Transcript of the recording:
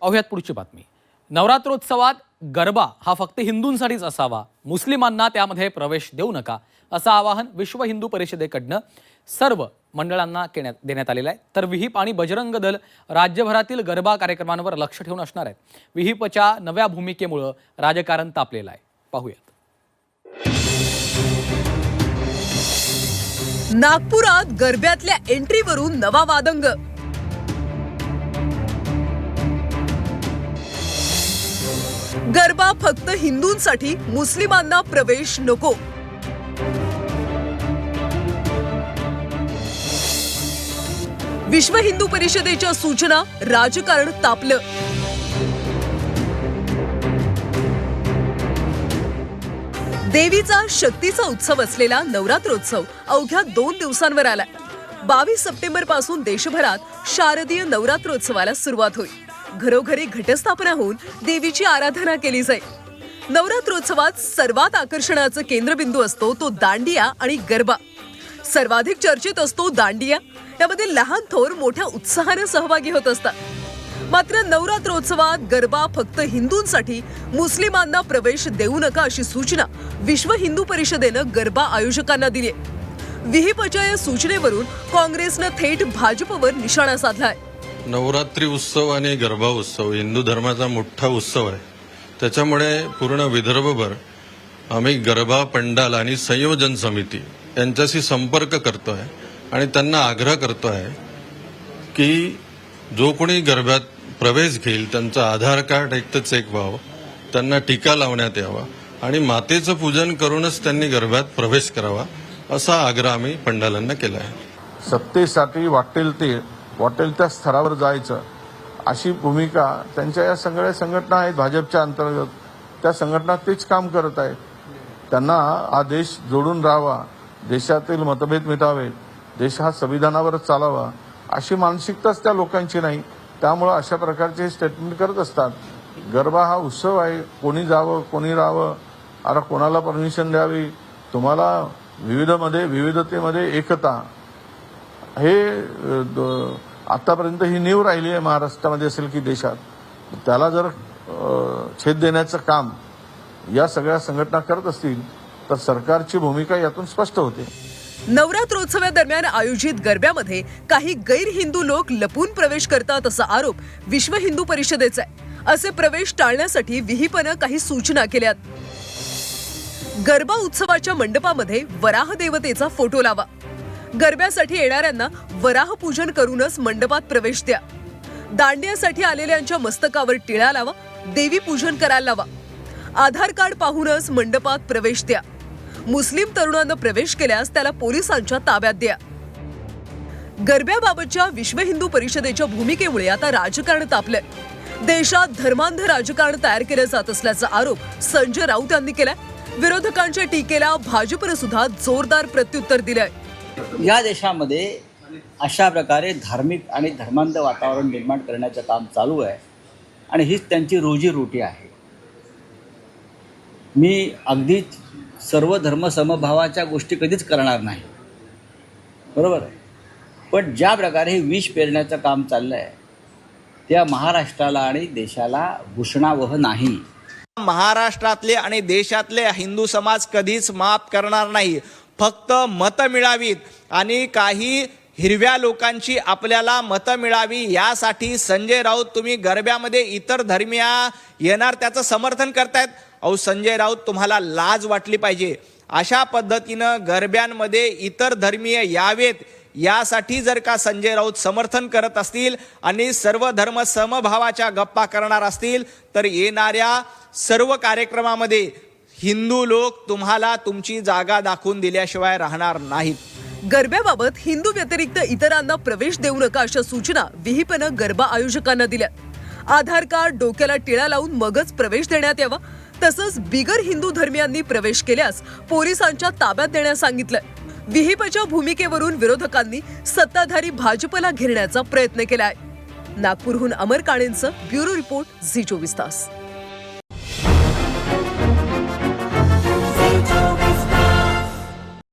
पाहुयात पुढची बातमी. नवरात्रोत्सवात गरबा हा फक्त हिंदूंसाठीच असावा. मुस्लिमांना त्यामध्ये प्रवेश देऊ नका असं आवाहन विश्व हिंदू परिषदेकडनं सर्व मंडळांना केण्यात देण्यात आलेलं आहे. तर विहिप आणि बजरंग दल राज्यभरातील गरबा कार्यक्रमांवर लक्ष ठेवून असणार आहेत. विहिपच्या नव्या भूमिकेमुळं राजकारण तापलेलं आहे. पाहूयात. नागपुरात गरब्यातल्या एंट्रीवरून नवा वादंग. गरबा फक्त हिंदूंसाठी मुस्लिमांना प्रवेश नको. विश्व हिंदू परिषदेच्या सूचना राजकारण तापलं. देवीचा शक्तीचा उत्सव असलेला नवरात्रोत्सव अवघ्या दोन दिवसांवर आलाय. बावीस सप्टेंबरपासून देशभरात शारदीय नवरात्रोत्सवाला सुरुवात होईल. घरोघरी घटस्थापना होऊन देवीची आराधना केली जाईल. नवरात्रोत्सवात सर्वात आकर्षणाचं केंद्रबिंदू असतो तो दांडिया आणि गरबा. सर्वाधिक चर्चेत असतो दांडिया. यामध्ये लहान थोर मोठ्या उत्साहाने सहभागी होत असतात. मात्र नवरात्रोत्सवात गरबा फक्त हिंदूंसाठी मुस्लिमांना प्रवेश देऊ नका अशी सूचना विश्व हिंदू परिषदेनं गरबा आयोजकांना दिली आहे. विहिपच्या या सूचनेवरून काँग्रेसनं थेट भाजपवर निशाणा साधलाय नवरात्री उत्सव आणि गरबा उत्सव हिंदू धर्माचा मोठा उत्सव आहे. त्याच्यामुळे पूर्ण विदर्भभर आम्ही गरबा पंडाल आणि संयोजन समिती यांच्याशी संपर्क करतो आहे आणि त्यांना आग्रह करतो आहे की जो कोणी गरब्यात प्रवेश घेईल त्यांचं आधार कार्ड एकच एक व्हावं त्यांना टीका लावण्यात यावा आणि मातेचं पूजन करूनच त्यांनी गरब्यात प्रवेश करावा असा आग्रह आम्ही पंडालांना केला आहे. सत्तेसाठी वाटेल ते वाटेल त्या स्तरावर जायचं अशी भूमिका त्यांच्या या सगळ्या संघटना आहेत भाजपच्या अंतर्गत. त्या संघटना तेच काम करत आहेत. त्यांना हा देश जोडून राहावा देशातील मतभेद मिटावेत देश हा संविधानावरच चालावा अशी मानसिकताच त्या लोकांची नाही. त्यामुळं अशा प्रकारचे स्टेटमेंट करत असतात. गरबा हा उत्सव आहे. कोणी जावं कोणी राहावं अरे कोणाला परमिशन द्यावी? तुम्हाला विविधमध्ये विविधतेमध्ये एकता हे द- आतापर्यंत ही नीव राहिली आहे महाराष्ट्रामध्ये असेल की देशात. त्याला जर छेद देण्याचं काम या सगळ्या संघटना करत असतील तर सरकारची भूमिका यातून स्पष्ट होते. नवरात्रोत्सवादरम्यान आयोजित गरब्यामध्ये काही गैर हिंदू लोक लपून प्रवेश करतात असा आरोप विश्व हिंदू परिषदेचा आहे. असे प्रवेश टाळण्यासाठी विहिपनं काही सूचना केल्यात. गरबा उत्सवाच्या मंडपामध्ये वराह देवतेचा फोटो लावा. गरब्यासाठी येणाऱ्यांना वराह पूजन करूनच मंडपात प्रवेश द्या. दांडियासाठी आलेल्यांच्या मस्तकावर टिळा लावा देवी पूजन करायला लावा. आधार कार्ड पाहूनच मंडपात प्रवेश द्या. मुस्लिम तरुणांना प्रवेश केल्यास त्याला पोलिसांच्या ताब्यात द्या. गरब्याबाबतच्या विश्व हिंदू परिषदेच्या भूमिकेमुळे आता राजकारण तापलंय. देशात धर्मांध राजकारण तयार केलं जात असल्याचा आरोप संजय राऊत यांनी केलाय. विरोधकांच्या टीकेला भाजपनं सुद्धा जोरदार प्रत्युत्तर दिलंय. या देशामध्ये अशा प्रकारे धार्मिक आणि धर्मांध वातावरण निर्माण करण्याचं काम चालू आहे आणि हीच त्यांची रोजीरोटी आहे. मी अगदीच सर्व धर्म समभावाच्या गोष्टी कधीच करणार नाही. बरोबर? आहे पण ज्या प्रकारे हे विष पेरण्याचं काम चाललं आहे त्या महाराष्ट्राला आणि देशाला भूषणावह नाही. महाराष्ट्रातले आणि देशातले हिंदू समाज कधीच माफ करणार नाही. फक्त मतं मिळावीत आणि काही हिरव्या लोकांची आपल्याला मतं मिळावी यासाठी संजय राऊत तुम्ही गरब्यामध्ये इतर धर्मिया येणार त्याचं समर्थन करतायत. अहो संजय राऊत तुम्हाला लाज वाटली पाहिजे. अशा पद्धतीनं गरब्यांमध्ये इतर धर्मीय यावेत. यासाठी जर का संजय राऊत समर्थन करत असतील आणि सर्व धर्म समभावाच्या गप्पा करणार असतील तर येणाऱ्या सर्व कार्यक्रमामध्ये हिंदू लोक तुम्हाला तुमची जागा दाखवून दिल्याशिवाय राहणार नाहीत. गरब्याबाबत हिंदू व्यतिरिक्त इतरांना प्रवेश देऊ नका अशा सूचना विहिपनं गरबा आयोजकांना दिल्या. आधार कार्ड डोक्याला टिळा लावून मगच प्रवेश देण्यात यावा तसंच बिगर हिंदू धर्मियांनी प्रवेश केल्यास पोलिसांच्या ताब्यात देण्यास सांगितलं विहिपच्या भूमिकेवरून विरोधकांनी सत्ताधारी भाजपला घेरण्याचा प्रयत्न केलाय. नागपूरहून अमर काळेंचं ब्युरो रिपोर्ट झी चोवीस तास.